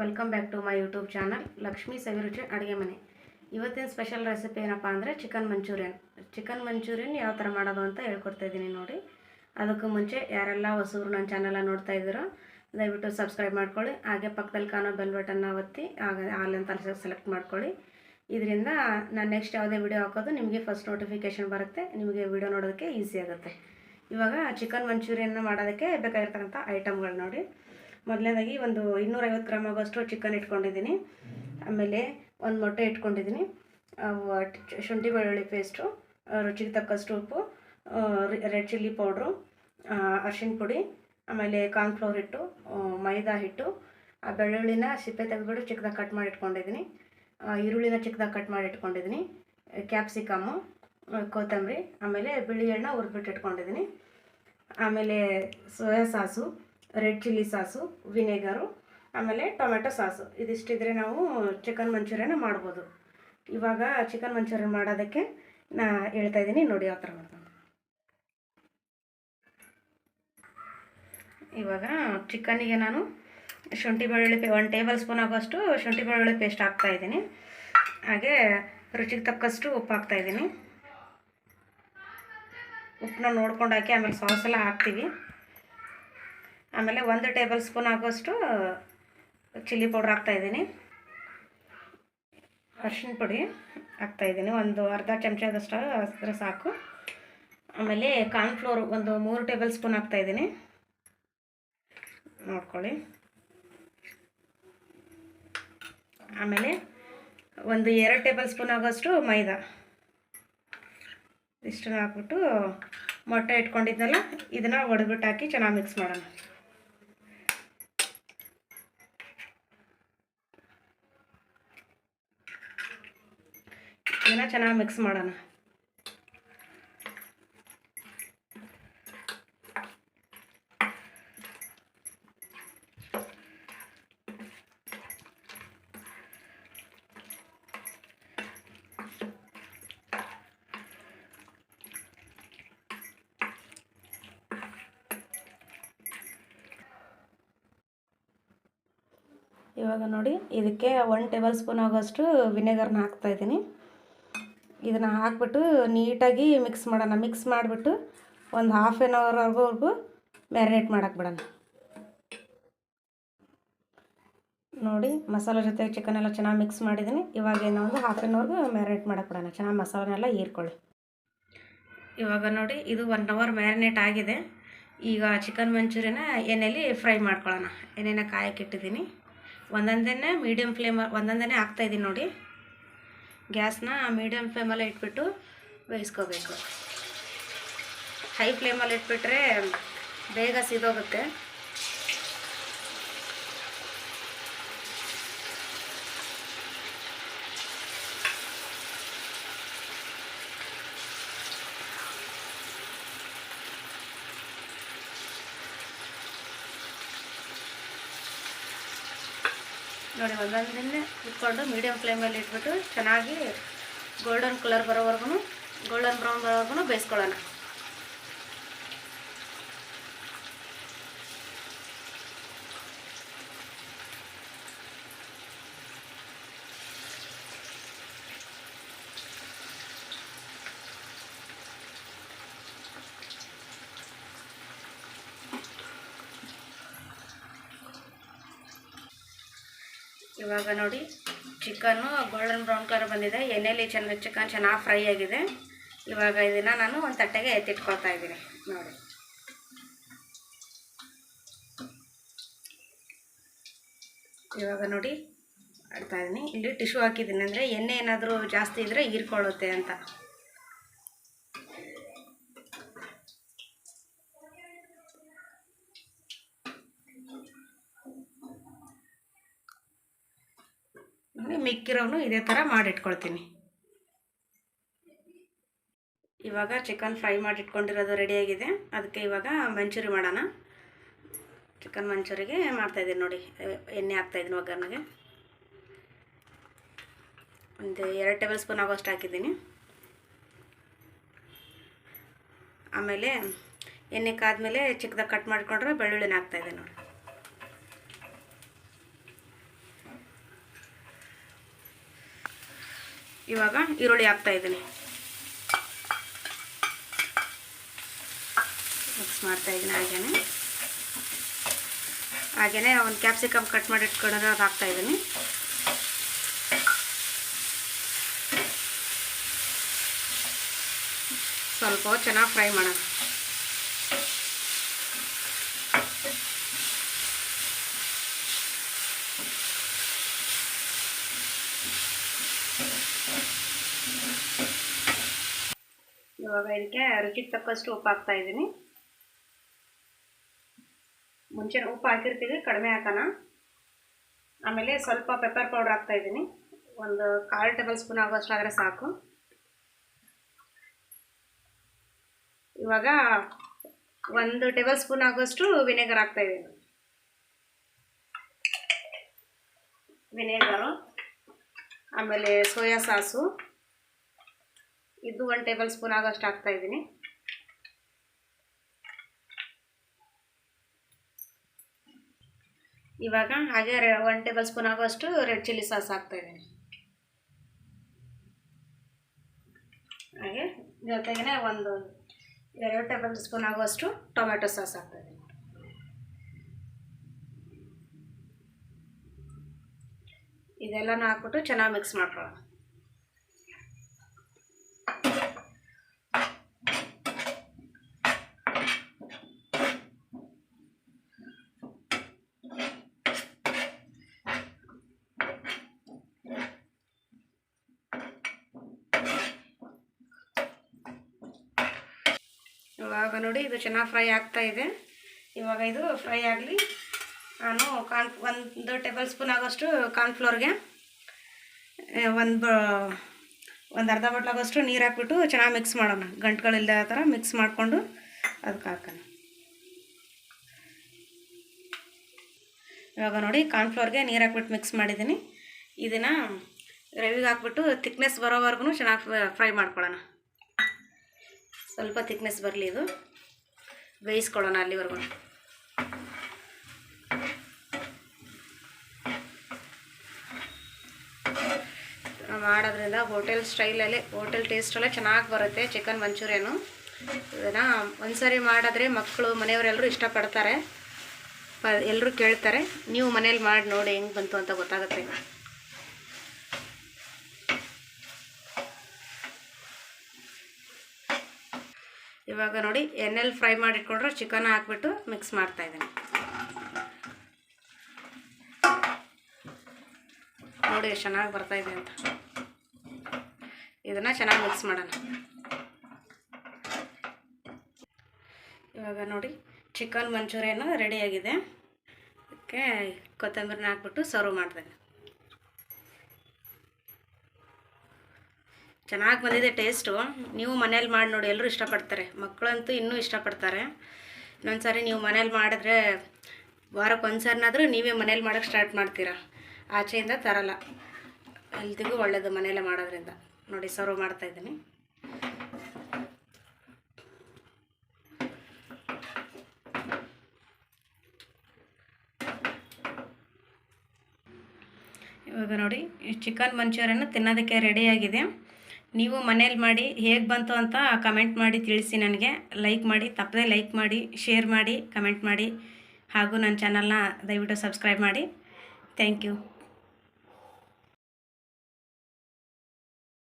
Welcome back to my YouTube channel Lakshmi Saviruchi ಅಡುಗೆ ಮನೆ ಇವತ್ತಿನ ಸ್ಪೆಷಲ್ ರೆಸಿಪಿ ಏನಪ್ಪ ಅಂದರೆ ಚಿಕನ್ ಮಂಚೂರಿಯನ್ ಚಿಕನ್ ಮಂಚೂರಿಯನ್ ಯಾವ ಥರ ಮಾಡೋದು ಅಂತ ಹೇಳ್ಕೊಡ್ತಾ ಇದ್ದೀನಿ ನೋಡಿ. ಅದಕ್ಕೂ ಮುಂಚೆ ಯಾರೆಲ್ಲ ಹೊಸೂರು ನನ್ನ ಚಾನಲ ನೋಡ್ತಾ ಇದ್ದೀರೋ, ದಯವಿಟ್ಟು ಸಬ್ಸ್ಕ್ರೈಬ್ ಮಾಡ್ಕೊಳ್ಳಿ. ಹಾಗೆ ಪಕ್ಕದಲ್ಲಿ ಕಾಣೋ ಬೆಲ್ ಬಟನ್ನ ಒತ್ತಿ, ಆಗ ಅಂತ ಸೆಲೆಕ್ಟ್ ಮಾಡ್ಕೊಳ್ಳಿ. ಇದರಿಂದ ನಾನು ನೆಕ್ಸ್ಟ್ ಯಾವುದೇ ವಿಡಿಯೋ ಹಾಕೋದು ನಿಮಗೆ ಫಸ್ಟ್ ನೋಟಿಫಿಕೇಷನ್ ಬರುತ್ತೆ. ನಿಮಗೆ ವಿಡಿಯೋ ನೋಡೋದಕ್ಕೆ ಈಸಿ ಆಗುತ್ತೆ. ಇವಾಗ ಚಿಕನ್ ಮಂಚೂರಿಯನ್ನ ಮಾಡೋದಕ್ಕೆ ಬೇಕಾಗಿರ್ತಕ್ಕಂಥ ಐಟಮ್ಗಳು ನೋಡಿ. ಮೊದಲನೇದಾಗಿ ಒಂದು ಇನ್ನೂರೈವತ್ತು ಗ್ರಾಮ್ ಆಗೋಷ್ಟು ಚಿಕನ್ ಇಟ್ಕೊಂಡಿದ್ದೀನಿ. ಆಮೇಲೆ ಒಂದು ಮೊಟ್ಟೆ ಇಟ್ಕೊಂಡಿದ್ದೀನಿ. ಶುಂಠಿ ಬೆಳ್ಳುಳ್ಳಿ ಪೇಸ್ಟು ರುಚಿಗೆ ತಕ್ಕಷ್ಟು ಉಪ್ಪು ರೆಡ್ ಚಿಲ್ಲಿ ಪೌಡ್ರು ಅರ್ಶಿಣ ಪುಡಿ, ಆಮೇಲೆ ಕಾರ್ನ್ಫ್ಲೋರ್ ಹಿಟ್ಟು ಮೈದಾ ಹಿಟ್ಟು, ಆ ಬೆಳ್ಳುಳ್ಳಿನ ಸಿಪ್ಪೆ ತೆಗೆದ್ಬಿಟ್ಟು ಚಿಕ್ಕದಾಗಿ ಕಟ್ ಮಾಡಿ ಇಟ್ಕೊಂಡಿದ್ದೀನಿ. ಈರುಳ್ಳಿನ ಚಿಕ್ಕದಾಗಿ ಕಟ್ ಮಾಡಿ ಇಟ್ಕೊಂಡಿದ್ದೀನಿ. ಕ್ಯಾಪ್ಸಿಕಮ್ಮು ಕೊತ್ತಂಬರಿ, ಆಮೇಲೆ ಬಿಳಿ ಎಣ್ಣೆ ಹುರಿದ್ಬಿಟ್ಟು ಇಟ್ಕೊಂಡಿದ್ದೀನಿ. ಆಮೇಲೆ soya sauce red chilli sauce, vinegar, ಆಮೇಲೆ ಟೊಮೆಟೊ ಸಾಸು. ಇದಿಷ್ಟಿದ್ರೆ ನಾವು ಚಿಕನ್ ಮಂಚೂರಿಯನ್ನ ಮಾಡ್ಬೋದು. ಇವಾಗ ಚಿಕನ್ ಮಂಚೂರಿಯನ್ ಮಾಡೋದಕ್ಕೆ ನಾ ಹೇಳ್ತಾ ಇದ್ದೀನಿ, ನೋಡಿ ಯಾವ ಥರ ಮಾಡ್ತಾನೆ ಇವಾಗ ಚಿಕನ್ಗೆ ನಾನು ಶುಂಠಿ ಬೆಳ್ಳುಳ್ಳಿ ಪೇ, ಒಂದು ಟೇಬಲ್ ಸ್ಪೂನ್ ಆಗೋಷ್ಟು ಶುಂಠಿ ಬೆಳ್ಳುಳ್ಳಿ ಪೇಸ್ಟ್ ಹಾಕ್ತಾ ಇದ್ದೀನಿ. ಹಾಗೆ ರುಚಿಗೆ ತಕ್ಕಷ್ಟು ಉಪ್ಪು ಹಾಕ್ತಾ ಇದ್ದೀನಿ. ಉಪ್ಪನ್ನ ನೋಡ್ಕೊಂಡು ಹಾಕಿ ಆಮೇಲೆ ಸಾಸ್ ಎಲ್ಲ ಹಾಕ್ತೀವಿ. ಆಮೇಲೆ ಒಂದು ಟೇಬಲ್ ಸ್ಪೂನ್ ಆಗೋಷ್ಟು ಚಿಲ್ಲಿ ಪೌಡ್ರ್ ಹಾಕ್ತಾಯಿದ್ದೀನಿ ಅರ್ಶಿನ ಪುಡಿ ಹಾಕ್ತಾಯಿದ್ದೀನಿ ಒಂದು ಅರ್ಧ ಚಮಚದಷ್ಟು ಹಾಕಿದ್ರೆ ಸಾಕು. ಆಮೇಲೆ ಕಾರ್ನ್ಫ್ಲೋರ್ ಒಂದು ಮೂರು ಟೇಬಲ್ ಸ್ಪೂನ್ ಹಾಕ್ತಾಯಿದ್ದೀನಿ ನೋಡ್ಕೊಳ್ಳಿ. ಆಮೇಲೆ ಒಂದು ಎರಡು ಟೇಬಲ್ ಸ್ಪೂನ್ ಆಗೋಷ್ಟು ಮೈದಾ. ಇಷ್ಟನ್ನು ಹಾಕ್ಬಿಟ್ಟು ಮೊಟ್ಟೆ ಇಟ್ಕೊಂಡಿದ್ನಲ್ಲ, ಇದನ್ನು ಒಡೆದ್ಬಿಟ್ಟು ಹಾಕಿ ಚೆನ್ನಾಗಿ ಮಿಕ್ಸ್ ಮಾಡೋಣ. ಇದನ್ನು ಚೆನ್ನಾಗಿ ಮಿಕ್ಸ್ ಮಾಡೋಣ. ಇವಾಗ ನೋಡಿ ಇದಕ್ಕೆ ಒನ್ ಟೇಬಲ್ ಸ್ಪೂನ್ ಆಗೋಷ್ಟು ವಿನೆಗರ್ನ ಹಾಕ್ತಾ ಇದ್ದೀನಿ. ಇದನ್ನು ಹಾಕ್ಬಿಟ್ಟು ನೀಟಾಗಿ ಮಿಕ್ಸ್ ಮಾಡೋಣ. ಮಿಕ್ಸ್ ಮಾಡಿಬಿಟ್ಟು ಒಂದು ಹಾಫ್ ಆನ್ ಅವರ್ವರೆಗೂ ಮ್ಯಾರಿನೇಟ್ ಮಾಡೋಕ್ಕೆ ಬಿಡೋಣ. ನೋಡಿ, ಮಸಾಲೆ ಜೊತೆ ಚಿಕನ್ ಎಲ್ಲ ಚೆನ್ನಾಗಿ ಮಿಕ್ಸ್ ಮಾಡಿದ್ದೀನಿ ಇವಾಗ ಏನೋ ಒಂದು ಹಾಫ್ ಆನ್ ಅವರ್ಗೆ ಮ್ಯಾರಿನೇಟ್ ಮಾಡಕ್ಕೆ ಬಿಡೋಣ. ಚೆನ್ನಾಗಿ ಮಸಾಲೆನೆಲ್ಲ ಹೀರ್ಕೊಳ್ಳಿ. ಇವಾಗ ನೋಡಿ, ಇದು ಒನ್ ಅವರ್ ಮ್ಯಾರಿನೇಟ್ ಆಗಿದೆ. ಈಗ ಚಿಕನ್ ಮಂಚೂರಿಯನ ಎಣ್ಣೆಯಲ್ಲಿ ಫ್ರೈ ಮಾಡ್ಕೊಳ್ಳೋಣ. ಎಣ್ಣೆನ ಕಾಯಕ್ಕೆ ಇಟ್ಟಿದ್ದೀನಿ ಒಂದೊಂದೇ ಮೀಡಿಯಮ್ ಫ್ಲೇಮ್ ಒಂದೊಂದೇ ಹಾಕ್ತಾಯಿದ್ದೀನಿ ನೋಡಿ. ಗ್ಯಾಸ್ನ ಮೀಡಿಯಮ್ ಫ್ಲೇಮಲ್ಲಿ ಇಟ್ಬಿಟ್ಟು ಬೇಯಿಸ್ಕೋಬೇಕು. ಹೈ ಫ್ಲೇಮಲ್ಲಿ ಇಟ್ಬಿಟ್ರೆ ಬೇಗ ಸಿದೋಗುತ್ತೆ. ನೋಡಿ ಒಂದೊಂದನ್ನೇ ಇಟ್ಕೊಂಡು ಮೀಡಿಯಮ್ ಫ್ಲೇಮಲ್ಲಿ ಇಟ್ಬಿಟ್ಟು ಚೆನ್ನಾಗಿ ಗೋಲ್ಡನ್ ಕಲರ್ ಬರೋವರೆಗೂ ಗೋಲ್ಡನ್ ಬ್ರೌನ್ ಬರೋವರೆಗೂ ಬೇಯಿಸ್ಕೊಳ್ಳೋಣ. ಇವಾಗ ನೋಡಿ ಚಿಕನ್ನು ಗೋಲ್ಡನ್ ಬ್ರೌನ್ ಕಲರ್ ಬಂದಿದೆ. ಎಣ್ಣೆಲಿ ಚೆನ್ನಾಗಿ ಚಿಕನ್ ಚೆನ್ನಾಗಿ ಫ್ರೈ ಆಗಿದೆ. ಇವಾಗ ಇದನ್ನು ನಾನು ಒಂದು ತಟ್ಟೆಗೆ ಎತ್ತಿಟ್ಕೊಳ್ತಾ ಇದ್ದೀನಿ. ನೋಡಿ. ಇವಾಗ ನೋಡಿ, ಆಡ್ತಾ ಇದ್ದೀನಿ. ಇಲ್ಲಿ ಟಿಶ್ಯೂ ಹಾಕಿದ್ದೀನಿ. ಅಂದರೆ ಎಣ್ಣೆ ಏನಾದರೂ ಜಾಸ್ತಿ ಇದ್ದರೆ ಹೀರ್ಕೊಳ್ಳುತ್ತೆ ಅಂತ. ಮಿಕ್ಕಿರೋನು ಇದೇ ಥರ ಮಾಡಿಟ್ಕೊಳ್ತೀನಿ. ಇವಾಗ ಚಿಕನ್ ಫ್ರೈ ಮಾಡಿಟ್ಕೊಂಡಿರೋದು ರೆಡಿಯಾಗಿದೆ ಅದಕ್ಕೆ ಇವಾಗ ಮಂಚೂರಿ ಮಾಡೋಣ. ಚಿಕನ್ ಮಂಚೂರಿಗೆ ಮಾಡ್ತಾಯಿದ್ದೀನಿ ನೋಡಿ, ಎಣ್ಣೆ ಹಾಕ್ತಾಯಿದ್ದೀನಿ ಒಗ್ಗರಣೆಗೆ. ಒಂದು ಎರಡು ಟೇಬಲ್ ಸ್ಪೂನ್ ಆಗೋಷ್ಟು ಹಾಕಿದ್ದೀನಿ. ಆಮೇಲೆ ಎಣ್ಣೆ ಕಾದ್ಮೇಲೆ ಚಿಕ್ಕದಾಗಿ ಕಟ್ ಮಾಡಿಕೊಂಡ್ರೆ ಬೆಳ್ಳುಳ್ಳಿನ ಹಾಕ್ತಾಯಿದ್ದೆ ನೋಡಿ. ಇವಾಗ ಈರುಳ್ಳಿ ಹಾಕ್ತಾ ಇದ್ದೀನಿ. ಮಿಕ್ಸ್ ಮಾಡ್ತಾ ಇದ್ದೀನಿ ಹಾಗೇನೆ. ಹಾಗೇನೆ ಒಂದು ಕ್ಯಾಪ್ಸಿಕಮ್ ಕಟ್ ಮಾಡಿ ಇಟ್ಕೊಂಡ್ರೆ ಅದು ಹಾಕ್ತಾ ಇದ್ದೀನಿ. ಸ್ವಲ್ಪ ಚೆನ್ನಾಗಿ ಫ್ರೈ ಮಾಡೋಣ. ಇವಾಗ ಇದಕ್ಕೆ ರುಚಿಗೆ ತಕ್ಕಷ್ಟು ಉಪ್ಪು ಹಾಕ್ತಾ ಇದ್ದೀನಿ. ಮುಂಚೆ ಉಪ್ಪು ಹಾಕಿರ್ತೀವಿ, ಕಡಿಮೆ ಹಾಕೋಣ. ಆಮೇಲೆ ಸ್ವಲ್ಪ ಪೆಪ್ಪರ್ ಪೌಡ್ರ್ ಹಾಕ್ತಾ ಇದ್ದೀನಿ. ಒಂದು ಕಾಲು ಟೇಬಲ್ ಸ್ಪೂನ್ ಆಗೋಷ್ಟು ಆದರೆ ಸಾಕು. ಇವಾಗ ಒಂದು ಟೇಬಲ್ ಸ್ಪೂನ್ ಆಗೋಷ್ಟು ವಿನೆಗರ್ ಹಾಕ್ತಾ ಇದ್ದೀನಿ. ವಿನೆಗರು ಆಮೇಲೆ ಸೋಯಾ ಸಾಸು ಇದು ಒಂದು ಟೇಬಲ್ ಸ್ಪೂನ್ ಆಗೋಷ್ಟು ಹಾಕ್ತಾ ಇದ್ದೀನಿ. ಇವಾಗ ಹಾಗೆ ಒನ್ ಟೇಬಲ್ ಸ್ಪೂನ್ ಆಗೋಷ್ಟು ರೆಡ್ ಚಿಲ್ಲಿ ಸಾಸ್ ಹಾಕ್ತಾ ಇದ್ದೀನಿ. ಹಾಗೆ ಜೊತೆಗೆ ಒಂದು ಎರಡು ಟೇಬಲ್ ಸ್ಪೂನ್ ಆಗುವಷ್ಟು ಟೊಮೆಟೊ ಸಾಸ್ ಹಾಕ್ತಾ ಇದ್ದೀನಿ. ಇದೆಲ್ಲನೂ ಹಾಕ್ಬಿಟ್ಟು ಚೆನ್ನಾಗಿ ಮಿಕ್ಸ್ ಮಾಡ್ಕೊಳ್ಳೋಣ. ನೋಡಿ ಇದು ಚೆನ್ನಾಗಿ ಫ್ರೈ ಆಗ್ತಾ ಇದೆ. ಇವಾಗ ಇದು ಫ್ರೈ ಆಗಲಿ ನಾನು ಕಾನ್ ಒಂದು ಟೇಬಲ್ ಸ್ಪೂನ್ ಆಗೋಷ್ಟು ಕಾರ್ನ್ಫ್ಲೋರ್ಗೆ ಒಂದು ಒಂದು ಅರ್ಧ ಬಟ್ಲಾಗೋಷ್ಟು ನೀರು ಹಾಕ್ಬಿಟ್ಟು ಚೆನ್ನಾಗಿ ಮಿಕ್ಸ್ ಮಾಡೋಣ. ಗಂಟುಗಳಿಲ್ಲದ ಥರ ಮಿಕ್ಸ್ ಮಾಡಿಕೊಂಡು ಅದಕ್ಕೆ ಹಾಕೋಣ. ಇವಾಗ ನೋಡಿ ಕಾರ್ನ್ಫ್ಲೋರ್ಗೆ ನೀರು ಹಾಕ್ಬಿಟ್ಟು ಮಿಕ್ಸ್ ಮಾಡಿದ್ದೀನಿ. ಇದನ್ನು ರವಿಗೆ ಹಾಕ್ಬಿಟ್ಟು ತಿಕ್ನೆಸ್ ಬರೋವರೆಗೂ ಚೆನ್ನಾಗಿ ಫ್ರೈ ಮಾಡ್ಕೊಳ್ಳೋಣ. ಸ್ವಲ್ಪ ತಿಕ್ನೆಸ್ ಬರಲಿ ಇದು. ಬೇಯಿಸ್ಕೊಳ್ಳೋಣ ಅಲ್ಲಿವರೆಗೂ. ಮಾಡೋದ್ರಿಂದ ಹೋಟೆಲ್ ಸ್ಟೈಲಲ್ಲಿ, ಹೋಟೆಲ್ ಟೇಸ್ಟಲ್ಲೇ ಚೆನ್ನಾಗಿ ಬರುತ್ತೆ ಚಿಕನ್ ಮಂಚೂರಿಯನು ಇದನ್ನು ಒಂದ್ಸರಿ ಮಾಡಿದ್ರೆ ಮಕ್ಕಳು, ಮನೆಯವರೆಲ್ಲರೂ ಇಷ್ಟಪಡ್ತಾರೆ. ಪ ಎಲ್ಲರೂ ಕೇಳ್ತಾರೆ, ನೀವು ಮನೇಲಿ ಮಾಡಿ ನೋಡಿ ಹೆಂಗೆ ಬಂತು ಅಂತ ಗೊತ್ತಾಗುತ್ತೆ. ಇವಾಗ ನೋಡಿ ಎಣ್ಣೆಲಿ ಫ್ರೈ ಮಾಡಿಟ್ಕೊಂಡ್ರೆ ಚಿಕನ್ ಹಾಕ್ಬಿಟ್ಟು ಮಿಕ್ಸ್ ಮಾಡ್ತಾ ಇದ್ದೀನಿ. ನೋಡಿ ಚೆನ್ನಾಗಿ ಬರ್ತಾ ಇದೆ ಅಂತ. ಇದನ್ನು ಚೆನ್ನಾಗಿ ಮಿಕ್ಸ್ ಮಾಡೋಣ. ಇವಾಗ ನೋಡಿ ಚಿಕನ್ ಮಂಚೂರಿಯನ್ನು ರೆಡಿಯಾಗಿದೆ ಅದಕ್ಕೆ ಕೊತ್ತಂಬರಿನ ಹಾಕ್ಬಿಟ್ಟು ಸರ್ವ್ ಮಾಡ್ತೇನೆ ಚೆನ್ನಾಗಿ ಬಂದಿದೆ ಟೇಸ್ಟು ನೀವು ಮನೇಲಿ ಮಾಡಿ ನೋಡಿ ಎಲ್ಲರೂ ಇಷ್ಟಪಡ್ತಾರೆ. ಮಕ್ಕಳಂತೂ ಇನ್ನೂ ಇಷ್ಟಪಡ್ತಾರೆ. ಇನ್ನೊಂದು ಸಾರಿ ನೀವು ಮನೇಲಿ ಮಾಡಿದ್ರೆ ವಾರಕ್ಕೆ ಒಂದು ಸಾರಿನಾದರೂ ನೀವೇ ಮನೇಲಿ ಮಾಡೋಕ್ಕೆ ಸ್ಟಾರ್ಟ್ ಮಾಡ್ತೀರಾ. ಆಚೆಯಿಂದ ತರಲ್ಲ. ಹೆಲ್ತಿಗೂ ಒಳ್ಳೆಯದು ಮನೆಯಲ್ಲೇ ಮಾಡೋದ್ರಿಂದ. ನೋಡಿ ಸರ್ವ್ ಮಾಡ್ತಾ ಇದ್ದೀನಿ. ಇವಾಗ ನೋಡಿ ಚಿಕನ್ ಮಂಚೂರಿಯನ್ನು ತಿನ್ನೋದಕ್ಕೆ ರೆಡಿಯಾಗಿದೆ ನೀವು ಮನೇಲಿ ಮಾಡಿ ಹೇಗೆ ಬಂತು ಅಂತ ಕಮೆಂಟ್ ಮಾಡಿ ತಿಳಿಸಿ ನನಗೆ. ಲೈಕ್ ಮಾಡಿ, ತಪ್ಪದೆ ಲೈಕ್ ಮಾಡಿ ಶೇರ್ ಮಾಡಿ ಕಮೆಂಟ್ ಮಾಡಿ ಹಾಗೂ ನನ್ನ ಚಾನಲ್ನ ದಯವಿಟ್ಟು ಸಬ್ಸ್ಕ್ರೈಬ್ ಮಾಡಿ. Thank you